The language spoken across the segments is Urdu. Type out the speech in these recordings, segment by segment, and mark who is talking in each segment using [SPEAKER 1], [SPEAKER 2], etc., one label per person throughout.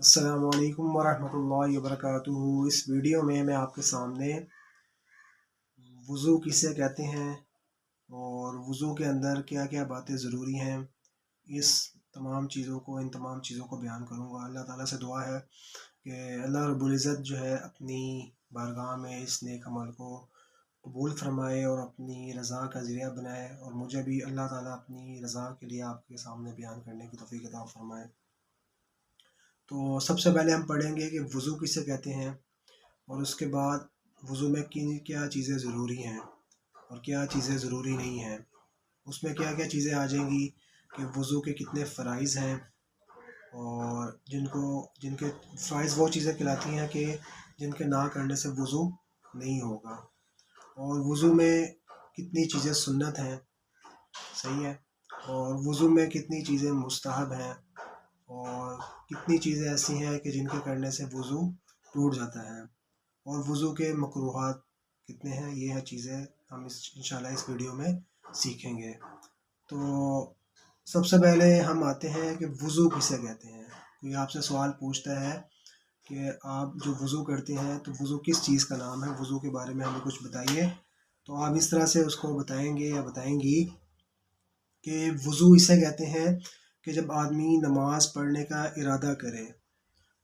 [SPEAKER 1] السلام علیکم ورحمۃ اللہ وبرکاتہ۔ اس ویڈیو میں میں آپ کے سامنے وضو کسے کہتے ہیں اور وضو کے اندر کیا کیا باتیں ضروری ہیں، اس تمام چیزوں کو، ان تمام چیزوں کو بیان کروں گا۔ اللہ تعالیٰ سے دعا ہے کہ اللہ رب العزت جو ہے اپنی بارگاہ میں اس نیک عمل کو قبول فرمائے اور اپنی رضا کا ذریعہ بنائے اور مجھے بھی اللہ تعالیٰ اپنی رضا کے لیے آپ کے سامنے بیان کرنے کی توفیق عطا فرمائے۔ تو سب سے پہلے ہم پڑھیں گے کہ وضو کسے کہتے ہیں اور اس کے بعد وضو میں کن کیا چیزیں ضروری ہیں اور کیا چیزیں ضروری نہیں ہیں۔ اس میں کیا کیا چیزیں آ جائیں گی کہ وضو کے کتنے فرائض ہیں اور جن کو، جن کے فرائض وہ چیزیں کہلاتی ہیں کہ جن کے نہ کرنے سے وضو نہیں ہوگا۔ اور وضو میں کتنی چیزیں سنت ہیں، صحیح ہے؟ اور وضو میں کتنی چیزیں مستحب ہیں اور کتنی چیزیں ایسی ہیں کہ جن کے کرنے سے وضو ٹوٹ جاتا ہے اور وضو کے مقروحات کتنے ہیں، یہ ہے چیزیں ہم اس، انشاءاللہ اس ویڈیو میں سیکھیں گے۔ تو سب سے پہلے ہم آتے ہیں کہ وضو کسے کہتے ہیں؟ کوئی آپ سے سوال پوچھتا ہے کہ آپ جو وضو کرتے ہیں، تو وضو کس چیز کا نام ہے؟ وضو کے بارے میں ہمیں کچھ بتائیے۔ تو آپ اس طرح سے اس کو بتائیں گے یا بتائیں گی کہ وضو اسے کہتے ہیں کہ جب آدمی نماز پڑھنے کا ارادہ کرے،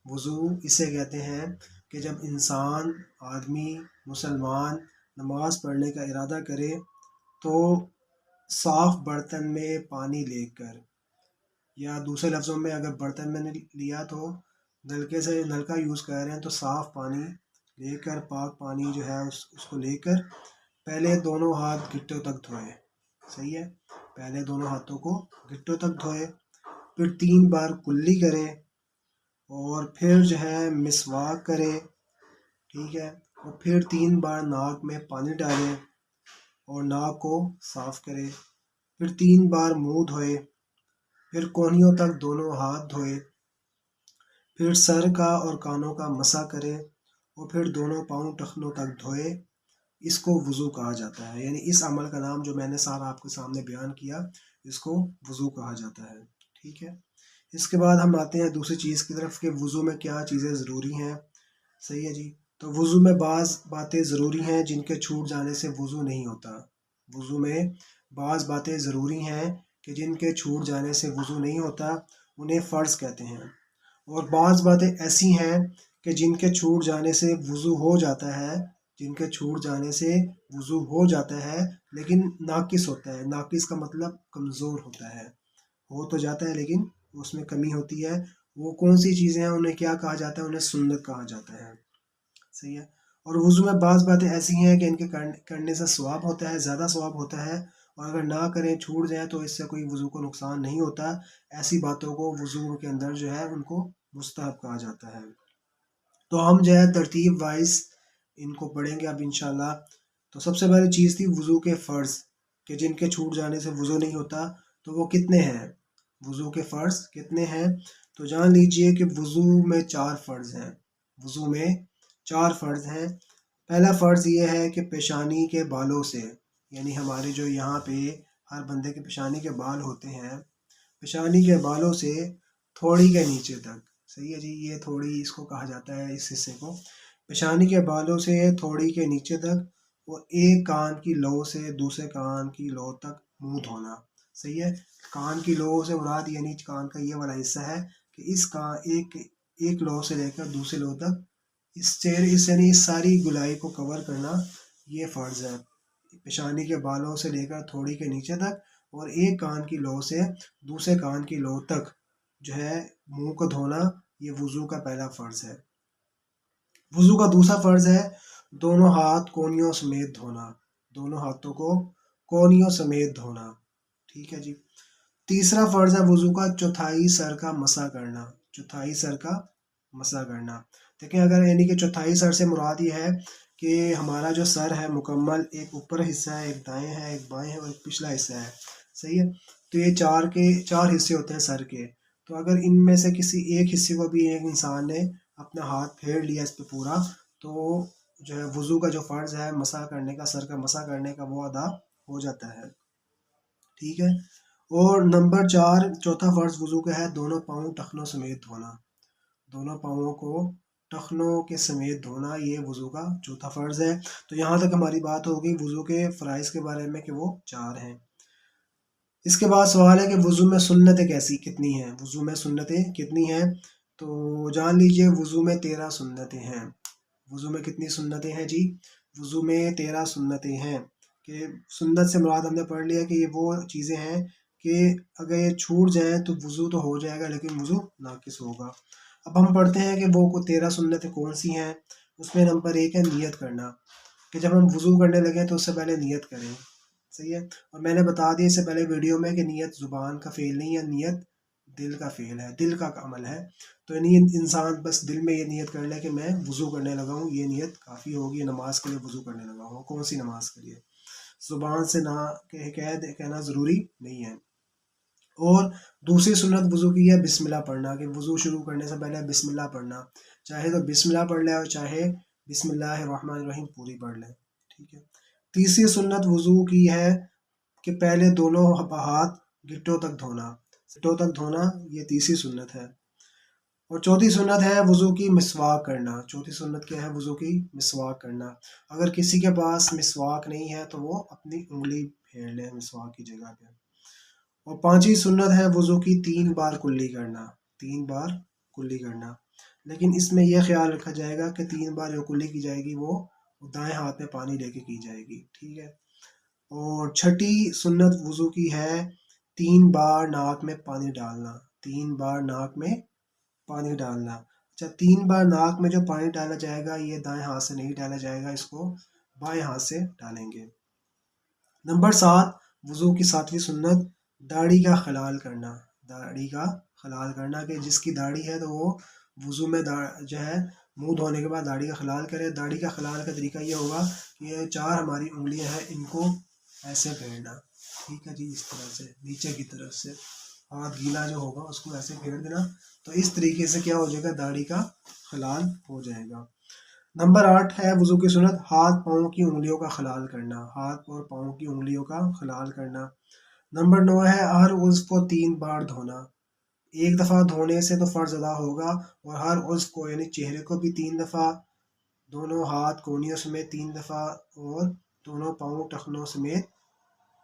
[SPEAKER 1] وضو اسے کہتے ہیں کہ جب انسان، آدمی، مسلمان نماز پڑھنے کا ارادہ کرے تو صاف برتن میں پانی لے کر، یا دوسرے لفظوں میں اگر برتن میں نے لیا تو نلکے سے نلکا یوز کر رہے ہیں تو صاف پانی لے کر، پاک پانی جو ہے اس اس کو لے کر پہلے دونوں ہاتھ گٹوں تک دھوئے صحیح ہے؟ پہلے دونوں ہاتھوں کو گٹوں تک دھوئے پھر تین بار کلی کرے اور پھر جو ہے مسواک کرے ٹھیک ہے؟ اور پھر تین بار ناک میں پانی ڈالے اور ناک کو صاف کرے پھر تین بار منہ دھوئے پھر کونیوں تک دونوں ہاتھ دھوئے پھر سر کا اور کانوں کا مسا کرے اور پھر دونوں پاؤں ٹخنوں تک دھوئے اس کو وضو کہا جاتا ہے یعنی اس عمل کا نام جو میں نے سارا آپ کے سامنے بیان کیا، اس کو وضو کہا جاتا ہے۔ ٹھیک ہے۔ اس کے بعد ہم آتے ہیں دوسری چیز کی طرف کہ وضو میں کیا چیزیں ضروری ہیں۔ صحیح ہے جی۔ تو وضو میں بعض باتیں ضروری ہیں جن کے چھوٹ جانے سے وضو نہیں ہوتا۔ وضو میں بعض باتیں ضروری ہیں کہ جن کے چھوٹ جانے سے وضو نہیں ہوتا، انہیں فرض کہتے ہیں۔ اور بعض باتیں ایسی ہیں کہ جن کے چھوٹ جانے سے وضو ہو جاتا ہے، جن کے چھوٹ جانے سے وضو ہو جاتا ہے، لیکن ناقص ہوتا ہے۔ ناقص کا مطلب کمزور ہوتا ہے۔ ہو تو جاتا ہے لیکن اس میں کمی ہوتی ہے۔ وہ کون سی چیزیں ہیں، انہیں کیا کہا جاتا ہے، انہیں سنت کہا جاتا ہے۔ صحیح ہے۔ اور وضو میں بعض باتیں ایسی ہیں کہ ان کے کرنے سے ثواب ہوتا ہے، زیادہ ثواب ہوتا ہے۔ اور اگر نہ کریں، چھوٹ جائیں تو اس سے کوئی وضو کو نقصان نہیں ہوتا۔ ایسی باتوں کو وضو کے اندر جو ہے، ان کو مستحب کہا جاتا ہے۔ تو ہم جو ہے، ترتیب وائز ان کو پڑھیں گے اب انشاءاللہ۔ تو سب سے پہلی چیز تھی وضو کے فرض، کہ جن کے چھوٹ جانے سے وضو نہیں ہوتا۔ تو وہ کتنے ہیں؟ وضو کے فرض کتنے ہیں؟ تو جان لیجیے کہ وضو میں چار فرض ہیں۔ وضو میں چار فرض ہیں۔ پہلا فرض یہ ہے کہ پیشانی کے بالوں سے یعنی ہمارے جو یہاں پہ ہر بندے کے پیشانی کے بال ہوتے ہیں، پیشانی کے بالوں سے تھوڑی کے نیچے تک، صحیح ہے جی؟ یہ تھوڑی اس کو کہا جاتا ہے اس حصے کو۔ پیشانی کے بالوں سے تھوڑی کے نیچے تک، وہ ایک کان کی لو سے دوسرے کان کی لو تک منہ دھونا۔ صحیح ہے۔ کان کی لو سے مراد یعنی کان کا یہ والا حصہ ہے کہ اس کا ایک ایک لو سے لے کر دوسرے لو تک اس چہر اس یعنی اس ساری گلائی کو کور کرنا یہ فرض ہے۔ پیشانی کے بالوں سے لے کر تھوڑی کے نیچے تک اور ایک کان کی لو سے دوسرے کان کی لو تک جو ہے منہ کو دھونا یہ وضو کا پہلا فرض ہے۔ وضو کا دوسرا فرض ہے دونوں ہاتھ کونیوں سمیت دھونا۔ دونوں ہاتھوں کو کونیوں سمیت دھونا۔ ٹھیک ہے جی۔ تیسرا فرض ہے وضو کا، چوتھائی سر کا مسا کرنا۔ چوتھائی سر کا مسا کرنا۔ دیکھیں اگر یعنی کہ چوتھائی سر سے مراد یہ ہے کہ ہمارا جو سر ہے مکمل ایک اوپر حصہ ہے، ایک دائیں ہے ایک بائیں ہے اور ایک پچھلا حصہ ہے۔ صحیح ہے؟ تو یہ چار کے، چار حصے ہوتے ہیں سر کے۔ تو اگر ان میں سے کسی ایک حصے کو بھی ایک انسان نے اپنا ہاتھ پھیر لیا اس پہ پورا، تو جو ہے وضو کا جو فرض ہے مسا کرنے کا، سر کا مسا کرنے کا وہ ادا ہو جاتا ہے۔ ٹھیک ہے۔ اور نمبر چار، چوتھا فرض وضو کا ہے، دونوں پاؤں ٹخنوں سمیت دھونا۔ دونوں پاؤں کو ٹخنوں کے سمیت دھونا، یہ وضو کا چوتھا فرض ہے۔ تو یہاں تک ہماری بات ہوگی وضو کے فرائض کے بارے میں کہ وہ چار ہیں۔ اس کے بعد سوال ہے کہ وضو میں سنتیں کیسی، کتنی ہیں؟ وضو میں سنتیں کتنی ہیں؟ تو جان لیجیے وضو میں تیرہ سنتیں ہیں۔ وضو میں کتنی سنتیں ہیں جی؟ وضو میں تیرہ سنتیں ہیں۔ کہ سنت سے مراد ہم نے پڑھ لیا کہ یہ وہ چیزیں ہیں کہ اگر یہ چھوٹ جائیں تو وضو تو ہو جائے گا لیکن وضو ناقص ہوگا۔ اب ہم پڑھتے ہیں کہ وہ تیرہ سنتیں کون سی ہیں، اس میں نمبر ایک ہے نیت کرنا۔ کہ جب ہم وضو کرنے لگیں تو اس سے پہلے نیت کریں۔ صحیح ہے؟ اور میں نے بتا دیا اس سے پہلے ویڈیو میں کہ نیت زبان کا فعل نہیں ہے، نیت دل کا فعل ہے، دل کا عمل ہے۔ تو یعنی انسان بس دل میں یہ نیت کر لے کہ میں وضو کرنے لگا ہوں، یہ نیت کافی ہوگی، نماز کے لیے وضو کرنے لگا ہوں، کون سی نماز کے لیے؟ زبان سے نہ کہنا ضروری نہیں ہے۔ اور دوسری سنت وضو کی ہے بسم اللہ پڑھنا، کہ وضو شروع کرنے سے پہلے بسم اللہ پڑھنا۔ چاہے تو بسم اللہ پڑھ لے اور چاہے بسم اللہ الرحمن الرحیم پوری پڑھ لے، ٹھیک ہے۔ تیسری سنت وضو کی ہے کہ پہلے دونوں ہاتھ گٹوں تک دھونا۔ گٹوں تک دھونا یہ تیسری سنت ہے۔ اور چوتھی سنت ہے وضو کی مسواک کرنا۔ چوتھی سنت کیا ہے؟ وضو کی مسواک کرنا۔ اگر کسی کے پاس مسواک نہیں ہے تو وہ اپنی انگلی پھیر لے مسواک کی جگہ پہ۔ اور پانچویں سنت ہے وضو کی تین بار کلی کرنا۔ تین بار کلی کرنا۔ لیکن اس میں یہ خیال رکھا جائے گا کہ تین بار جو کلی کی جائے گی وہ دائیں ہاتھ میں پانی لے کے کی جائے گی۔ ٹھیک ہے؟ اور چھٹی سنت وضو کی ہے تین بار ناک میں پانی ڈالنا۔ تین بار ناک میں پانی ڈالنا۔ اچھا تین بار ناک میں جو پانی ڈالا جائے گا، یہ دائیں ہاتھ سے نہیں ڈالا جائے گا، اس کو بائیں ہاتھ سے ڈالیں گے۔ نمبر سات، وضو کی ساتویں سنت، داڑھی کا خلال کرنا۔ داڑھی کا خلال کرنا کہ جس کی داڑھی ہے تو وہ وضو میں جو ہے، منہ دھونے کے بعد داڑھی کا خلال کرے۔ داڑھی کا خلال کا طریقہ یہ ہوگا کہ یہ چار ہماری انگلیاں ہیں، ان کو ایسے پھیرنا۔ ٹھیک ہے جی اس طرح سے، نیچے کی طرف سے۔ ہاتھ گیلا جو ہوگا اس کو ایسے پھیر دینا۔ تو اس طریقے سے کیا ہو جائے گا؟ داڑھی کا خلال ہو جائے گا۔ نمبر آٹھ ہے وضو کی صورت ہاتھ پاؤں کی انگلیوں کا خلال کرنا۔ ہاتھ اور پاؤں کی انگلیوں کا خلال کرنا۔ نمبر نو ہے ہر عضو کو تین بار دھونا۔ ایک دفعہ دھونے سے تو فرض ادا ہوگا اور ہر عضو کو یعنی چہرے کو بھی تین دفعہ، دونوں ہاتھ کونیوں سمیت تین دفعہ اور دونوں پاؤں ٹخنوں سمیت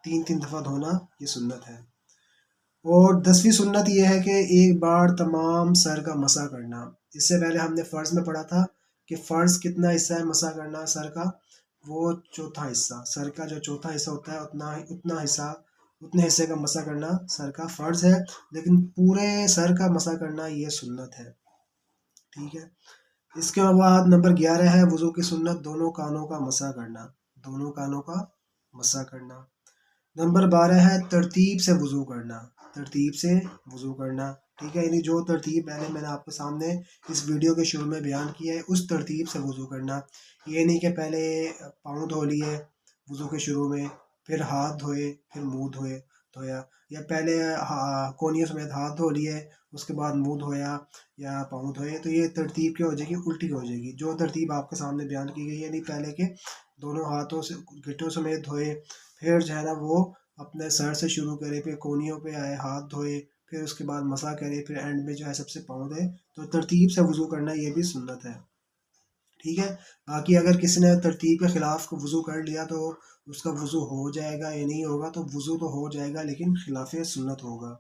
[SPEAKER 1] تین تین دفعہ دھونا یہ سنت ہے۔ اور دسویں سنت یہ ہے کہ ایک بار تمام سر کا مسا کرنا۔ اس سے پہلے ہم نے فرض میں پڑھا تھا کہ فرض کتنا حصہ ہے مسا کرنا سر کا؟ وہ چوتھا حصہ۔ سر کا جو چوتھا حصہ ہوتا ہے، اتنا اتنا حصہ اتنے حصے کا مسا کرنا سر کا فرض ہے۔ لیکن پورے سر کا مسا کرنا یہ سنت ہے۔ ٹھیک ہے؟ اس کے بعد نمبر گیارہ ہے وضو کی سنت، دونوں کانوں کا مسا کرنا۔ دونوں کانوں کا مسا کرنا۔ نمبر بارہ ہے ترتیب سے وضو کرنا۔ ترتیب سے وضو کرنا، ٹھیک ہے؟ یعنی جو ترتیب پہلے میں نے آپ کے سامنے اس ویڈیو کے شروع میں بیان کیا ہے، اس ترتیب سے وضو کرنا۔ یہ نہیں کہ پہلے پاؤں دھو لیے وضو کے شروع میں، پھر ہاتھ دھوئے، پھر منہ دھوئے، دھویا۔ یا پہلے کونیوں سمیت ہاتھ دھو لیے، اس کے بعد منہ دھویا یا پاؤں دھوئے، تو یہ ترتیب کیا ہو جائے گی؟ الٹی ہو جائے گی۔ جو ترتیب آپ کے سامنے بیان کی گئی ہے یعنی پہلے کے دونوں ہاتھوں سے گٹوں سمیت دھوئے، پھر جو ہے نا وہ اپنے سر سے شروع کرے، پھر کونیوں پہ آئے، ہاتھ دھوئے، پھر اس کے بعد مسا کرے، پھر اینڈ میں جو ہے سب سے پاؤں دے۔ تو ترتیب سے وضو کرنا یہ بھی سنت ہے۔ ٹھیک ہے؟ باقی اگر کسی نے ترتیب کے خلاف وضو کر لیا تو اس کا وضو ہو جائے گا یا نہیں ہوگا تو وضو تو ہو جائے گا، لیکن خلاف سنت ہوگا۔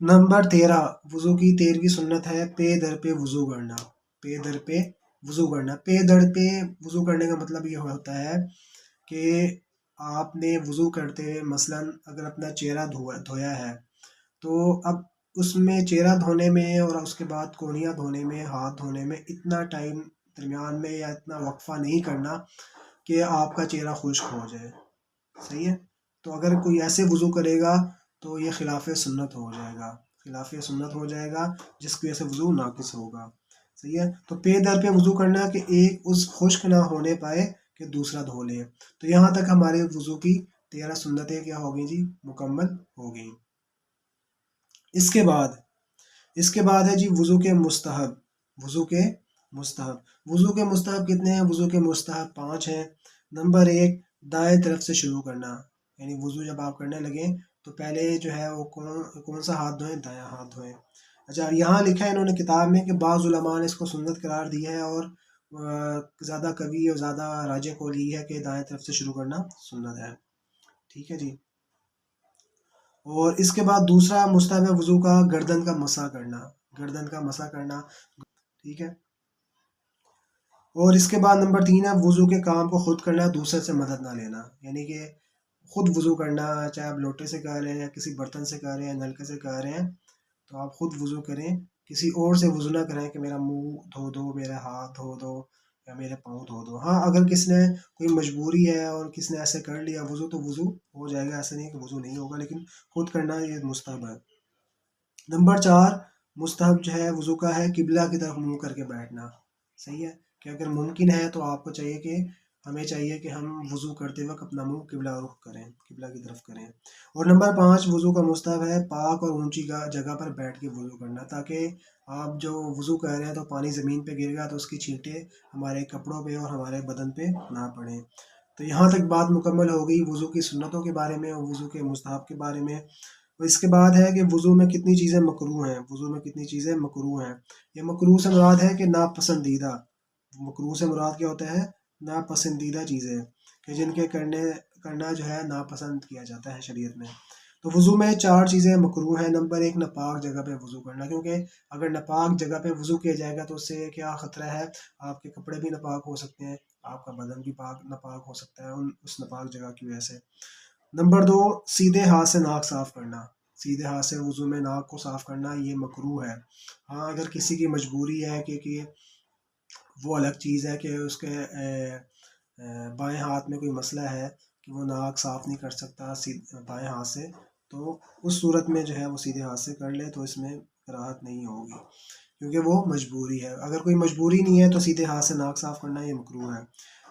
[SPEAKER 1] نمبر تیرہ، وضو کی تیرہویں سنت ہے پے در پہ وضو کرنا۔ پے در پہ وضو کرنا۔ پے در پہ وضو کرنے کا مطلب یہ ہوتا ہے کہ آپ نے وضو کرتے ہوئے مثلاً اگر اپنا چہرہ دھویا دھویا ہے، تو اب اس میں چہرہ دھونے میں اور اس کے بعد کونیاں دھونے میں، ہاتھ دھونے میں اتنا ٹائم درمیان میں یا اتنا وقفہ نہیں کرنا کہ آپ کا چہرہ خشک ہو جائے۔ صحیح ہے؟ تو اگر کوئی ایسے وضو کرے گا تو یہ خلاف سنت ہو جائے گا۔ خلاف سنت ہو جائے گا، جس کی وجہ سے وضو ناقص ہوگا۔ صحیح ہے؟ تو پے در پہ وضو کرنا کہ ایک اس خشک نہ ہونے پائے کہ دوسرا دھو لے تو یہاں تک ہمارے وضو کی تیرہ سنتیں کیا ہو گئی جی؟ مکمل ہو گئیں۔ اس کے بعد، اس کے بعد ہے جی وضو کے مستحب۔ وضو کے مستحب۔ وضو کے مستحب کتنے ہیں؟ وضو کے مستحب پانچ ہیں۔ نمبر ایک، دائیں طرف سے شروع کرنا۔ یعنی وضو جب آپ کرنے لگیں تو پہلے جو ہے وہ کون کون سا ہاتھ دھوئیں؟ دایاں ہاتھ دھوئیں۔ اچھا یہاں لکھا ہے انہوں نے کتاب میں کہ بعض علماء نے اس کو سنت قرار دیا ہے اور زیادہ کبھی اور زیادہ راجے کو لی ہے کہ دائیں طرف سے شروع کرنا سنت ہے۔ ٹھیک ہے جی۔ اور اس کے بعد دوسرا مستحب وضو کا گردن کا مسا کرنا۔ گردن کا مسا کرنا۔ ٹھیک ہے۔ اور اس کے بعد نمبر تین ہے وضو کے کام کو خود کرنا، دوسرے سے مدد نہ لینا۔ یعنی کہ خود وضو کرنا، چاہے آپ لوٹے سے کر رہے ہیں یا کسی برتن سے کر رہے ہیں نلکے سے کر رہے ہیں، تو آپ خود وضو کریں۔ کسی اور سے وضو نہ کریں کہ میرا منہ دھو دو، میرا ہاتھ دھو دو یا میرے پاؤں دھو دو۔ ہاں اگر کس نے کوئی مجبوری ہے اور کس نے ایسے کر لیا وضو، تو وضو ہو جائے گا۔ ایسا نہیں کہ وضو نہیں ہوگا، لیکن خود کرنا یہ مستحب ہے۔ نمبر چار، مستحب جو ہے، وضو کا ہے قبلہ کی طرف منہ کر کے بیٹھنا۔ صحیح ہے کہ اگر ممکن ہے تو آپ کو چاہیے کہ ہمیں چاہیے کہ ہم وضو کرتے وقت اپنا منہ قبلہ رخ کریں، قبلہ کی طرف کریں۔ اور نمبر پانچ، وضو کا مستحب ہے پاک اور اونچی جگہ پر بیٹھ کے وضو کرنا، تاکہ آپ جو وضو کر رہے ہیں تو پانی زمین پہ گر گا تو اس کی چھینٹیں ہمارے کپڑوں پہ اور ہمارے بدن پہ نہ پڑیں۔ تو یہاں تک بات مکمل ہو گئی وضو کی سنتوں کے بارے میں اور وضو کے مستحب کے بارے میں۔ اس کے بعد ہے کہ وضو میں کتنی چیزیں مکرو ہیں، وضو میں کتنی چیزیں مکرو ہیں۔ یہ مکرو سے مراد ہے کہ ناپسندیدہ۔ مکرو سے مراد کیا ہوتا ہے؟ ناپسندیدہ چیزیں کہ جن کے کرنے، کرنا جو ہے ناپسند کیا جاتا ہے شریعت میں۔ تو وضو میں چار چیزیں مکرو ہیں۔ نمبر ایک، ناپاک جگہ پہ وضو کرنا۔ کیونکہ اگر ناپاک جگہ پہ وضو کیا جائے گا تو اس سے کیا خطرہ ہے؟ آپ کے کپڑے بھی ناپاک ہو سکتے ہیں، آپ کا بدن بھی پاک، ناپاک ہو سکتا ہے ان، اس ناپاک جگہ کی وجہ سے۔ نمبر دو، سیدھے ہاتھ سے ناک صاف کرنا۔ سیدھے ہاتھ سے وضو میں ناک کو صاف کرنا یہ مکرو ہے۔ ہاں اگر کسی کی مجبوری ہے کہ کہ وہ الگ چیز ہے کہ اس کے بائیں ہاتھ میں کوئی مسئلہ ہے کہ وہ ناک صاف نہیں کر سکتا بائیں ہاتھ سے، تو اس صورت میں جو ہے وہ سیدھے ہاتھ سے کر لے تو اس میں راحت نہیں ہوگی، کیونکہ وہ مجبوری ہے۔ اگر کوئی مجبوری نہیں ہے تو سیدھے ہاتھ سے ناک صاف کرنا یہ مکرو ہے۔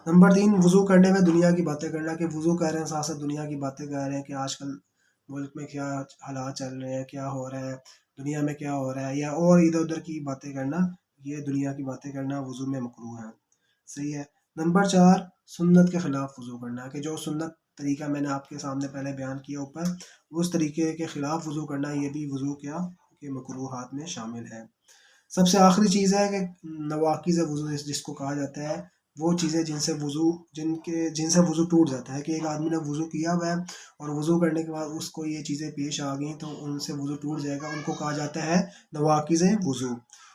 [SPEAKER 1] نمبر تین، وضو کرنے میں دنیا کی باتیں کرنا کہ وضو کر رہے ہیں، ساتھ ساتھ دنیا کی باتیں کر رہے ہیں کہ آج کل ملک میں کیا حالات چل رہے ہیں، کیا ہو رہا ہے، دنیا میں کیا ہو رہا ہے، یا اور ادھر ادھر کی باتیں کرنا یہ دنیا کی باتیں کرنا وضو میں مکرو ہے صحیح ہے۔ نمبر چار، سنت کے خلاف وضو کرنا کہ جو سنت طریقہ میں نے آپ کے سامنے پہلے بیان کیا اوپر اس طریقے کے خلاف وضو کرنا، یہ بھی وضو کیا کہ مکروحات میں شامل ہے۔ سب سے آخری چیز ہے کہ نواقز وضو، جس کو کہا جاتا ہے، وہ چیزیں جن سے وضو، جن کے، جن سے وضو ٹوٹ جاتا ہے، کہ ایک آدمی نے وضو کیا ہوا ہے اور وضو کرنے کے بعد اس کو یہ چیزیں پیش آ گئیں تو ان سے وضو ٹوٹ جائے گا۔ ان کو کہا جاتا ہے نواقز وضو۔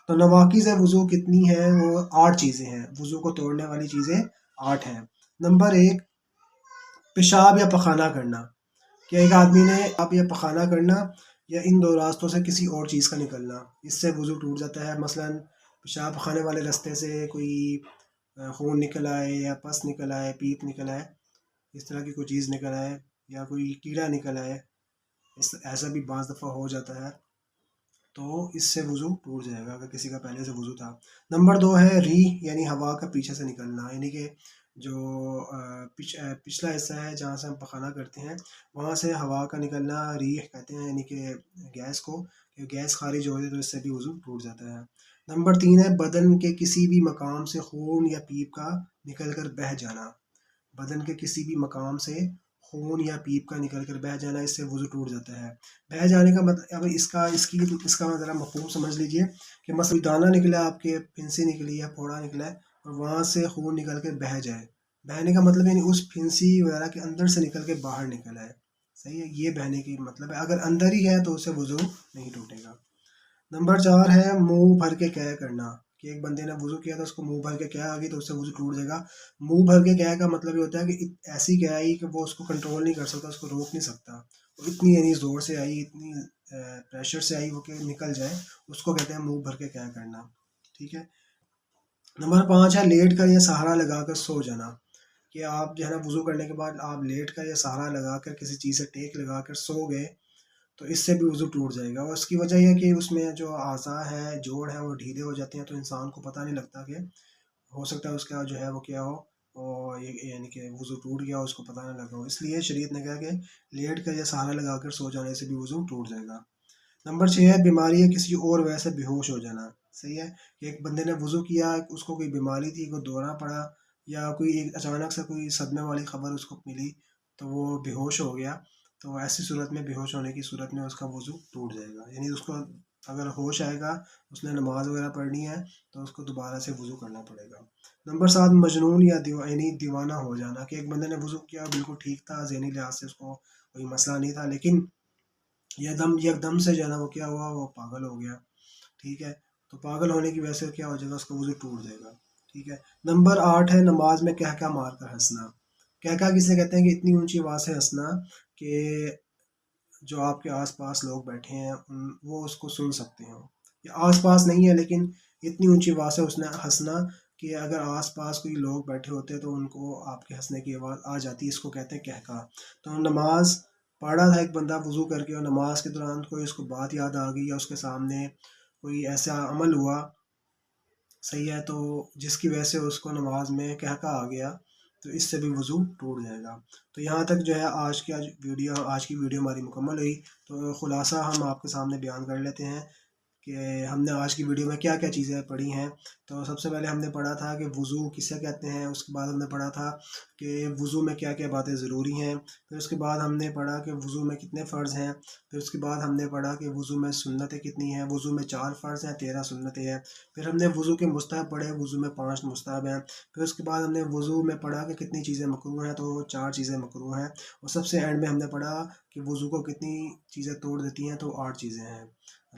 [SPEAKER 1] تو نواقز وضو کتنی ہے وہ آٹھ چیزیں ہیں۔ وضو کو توڑنے والی چیزیں آٹھ ہیں۔ نمبر ایک، پیشاب یا پخانہ کرنا۔ کہ ایک آدمی نے آپ یا پخانہ کرنا یا ان دو راستوں سے کسی اور چیز کا نکلنا، اس سے وضو ٹوٹ جاتا ہے۔ مثلا پیشاب پخانے والے رستے سے کوئی خون نکل آئے یا پس نکل آئے پیپ نکل آئے، اس طرح کی کوئی چیز نکل آئے یا کوئی کیڑا نکل آئے، اس، ایسا بھی بعض دفعہ ہو جاتا ہے۔ تو اس سے وضو ٹوٹ جائے گا، اگر کسی کا پہلے سے وضو تھا۔ نمبر دو ہے ری یعنی ہوا کا پیچھے سے نکلنا۔ یعنی کہ جو پچھلا حصہ ہے جہاں سے ہم پخانہ کرتے ہیں، وہاں سے ہوا کا نکلنا ری کہتے ہیں یعنی کہ گیس کو، کہ گیس خارج ہو جائے تو اس سے بھی وضو ٹوٹ جاتا ہے۔ نمبر تین ہے بدن کے کسی بھی مقام سے خون یا پیپ کا نکل کر بہہ جانا۔ بدن کے کسی بھی مقام سے خون یا پیپ کا نکل کر بہہ جانا، اس سے وضو ٹوٹ جاتا ہے۔ بہہ جانے کا مطلب اب اس کا، اس کی، اس کا ذرا مفہوم سمجھ لیجیے کہ مثلا دانہ نکلا، آپ کے پھنسی نکلی ہے پھوڑا نکلا ہے اور وہاں سے خون نکل کے بہہ جائے۔ بہنے کا مطلب یعنی اس پھنسی وغیرہ کے اندر سے نکل کے باہر نکل آئے صحیح ہے؟ یہ بہنے کی مطلب ہے۔ اگر اندر ہی ہے تو اسے وضو نہیں ٹوٹے گا۔ نمبر چار ہے منہ بھر کے کہہ کرنا۔ کہ ایک بندے نے وضو کیا تھا، اس کو منہ بھر کے کیا آ گئی تو اس سے وضو ٹوٹ جائے گا۔ منہ بھر کے کیا کا مطلب یہ ہوتا ہے کہ ایسی کیا آئی کہ وہ اس کو کنٹرول نہیں کر سکتا، اس کو روک نہیں سکتا۔ وہ اتنی یعنی زور سے آئی، اتنی پریشر سے آئی وہ کہ نکل جائے، اس کو کہتے ہیں منہ بھر کے کیا کرنا۔ ٹھیک ہے؟ نمبر پانچ ہے، لیٹ کر یا سہارا لگا کر سو جانا۔ کہ آپ جو ہے نا وضو کرنے کے بعد آپ لیٹ کر یا سہارا لگا کر کسی چیز سے ٹیک لگا کر سو گئے۔ تو اس سے بھی وضو ٹوٹ جائے گا اور اس کی وجہ یہ کہ اس میں جو اعضاء ہے، جوڑ ہے وہ ڈھیلے ہو جاتے ہیں تو انسان کو پتہ نہیں لگتا کہ ہو سکتا ہے اس کا جو ہے وہ کیا ہو اور یعنی کہ وضو ٹوٹ گیا، اس کو پتہ نہیں لگا ہو۔ اس لیے شریعت نے کہا کہ لیٹ کر یا سہارا لگا کر سو جانے سے بھی وضو ٹوٹ جائے گا۔ نمبر چھ ہے، بیماری ہے کسی اور وجہ سے بے ہوش ہو جانا۔ صحیح ہے کہ ایک بندے نے وضو کیا، اس کو کوئی بیماری تھی، کوئی دورہ پڑا یا کوئی ایک اچانک سے کوئی صدمے والی خبر اس کو ملی تو وہ بے ہوش ہو گیا۔ تو ایسی صورت میں بے ہوش ہونے کی صورت میں اس کا وضو ٹوٹ جائے گا۔ یعنی اس کو اگر ہوش آئے گا، اس نے نماز وغیرہ پڑھنی ہے، تو اس کو دوبارہ سے وضو کرنا پڑے گا۔ نمبر سات، مجنون یا یعنی دیوانہ ہو جانا۔ کہ ایک بندے نے وضو کیا، بالکل ٹھیک تھا، ذہنی لحاظ سے اس کو کوئی مسئلہ نہیں تھا، لیکن یہ دم یک دم سے جو ہے نا، وہ کیا ہوا، وہ پاگل ہو گیا۔ ٹھیک ہے؟ تو پاگل ہونے کی وجہ سے کیا ہو جائے گا، اس کا وضو ٹوٹ جائے گا۔ ٹھیک ہے؟ نمبر آٹھ ہے، نماز میں کہہ کیا مار کر ہنسنا۔ کہہ کیا کسے کہتے ہیں کہ اتنی اونچی آواز سے ہنسنا کہ جو آپ کے آس پاس لوگ بیٹھے ہیں وہ اس کو سن سکتے ہیں یا آس پاس نہیں ہے، لیکن اتنی اونچی آواز سے اس نے ہنسنا کہ اگر آس پاس کوئی لوگ بیٹھے ہوتے تو ان کو آپ کے ہنسنے کی آواز آ جاتی ہے اس کو کہتے ہیں کہکا۔ تو نماز پڑھا تھا، ایک بندہ وضو کر کے اور نماز کے دوران کوئی اس کو بات یاد آ گئی یا اس کے سامنے کوئی ایسا عمل ہوا صحیح ہے تو جس کی وجہ سے اس کو نماز میں کہکا آ گیا۔ تو اس سے بھی وضو ٹوٹ جائے گا۔ تو یہاں تک جو ہے آج کی آج ویڈیو، آج کی ویڈیو ہماری مکمل ہوئی۔ تو خلاصہ ہم آپ کے سامنے بیان کر لیتے ہیں۔ کہ ہم نے آج کی ویڈیو میں کیا کیا چیزیں پڑھی ہیں۔ تو سب سے پہلے ہم نے پڑھا تھا کہ وضو کسے کہتے ہیں، اس کے بعد ہم نے پڑھا تھا کہ وضو میں کیا کیا باتیں ضروری ہیں۔ پھر اس کے بعد ہم نے پڑھا کہ وضو میں کتنے فرض ہیں۔ پھر اس کے بعد ہم نے پڑھا کہ وضو میں سنتیں کتنی ہیں۔ وضو میں چار فرض ہیں، تیرہ سنتیں ہیں۔ پھر ہم نے وضو کے مستحب پڑھے، وضو میں پانچ مستحب ہیں۔ پھر اس کے بعد ہم نے وضو میں پڑھا کہ کتنی چیزیں مکرو ہیں، تو چار چیزیں مکرو ہیں۔ اور سب سے اینڈ میں ہم نے پڑھا کہ وضو کو کتنی چیزیں توڑ دیتی ہیں، تو آٹھ چیزیں ہیں۔